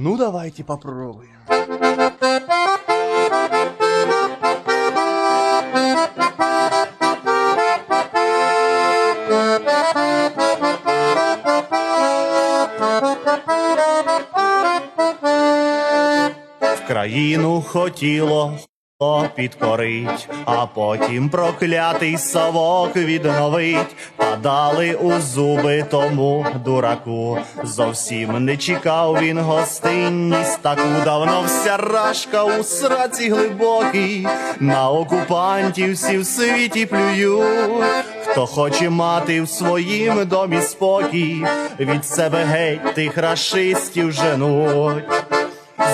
Ну, давайте попробуем. В країну хотіло підкорить, а потім проклятий совок відновить, та дали у зуби тому дураку. Зовсім не чекав він гостинність, таку давно вся рашка у сраці глибокій, на окупантів всі в світі плюють. Хто хоче мати в своїм домі спокій, від себе геть тих рашистів женуть.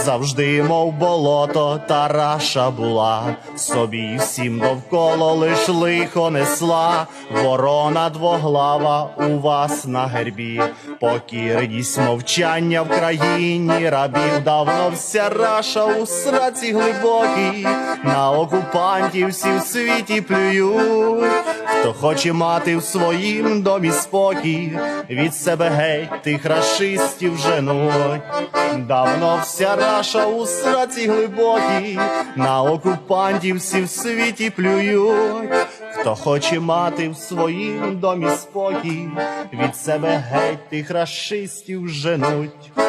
Завжди, мов болото, та раша була, собі всім довкола лиш лихо несла, ворона двоглава у вас на гербі, покірність мовчання в країні рабів, давно. Вся раша у сраці глибокій, на окупантів всі в світі плюють, хто хоче мати в своїм домі спокій, від себе геть тих рашистів женуть. Давно вся раша у сраці глибокій, на окупантів всі в світі плюють. Хто хоче мати в своїм домі спокій, від себе геть тих рашистів женуть.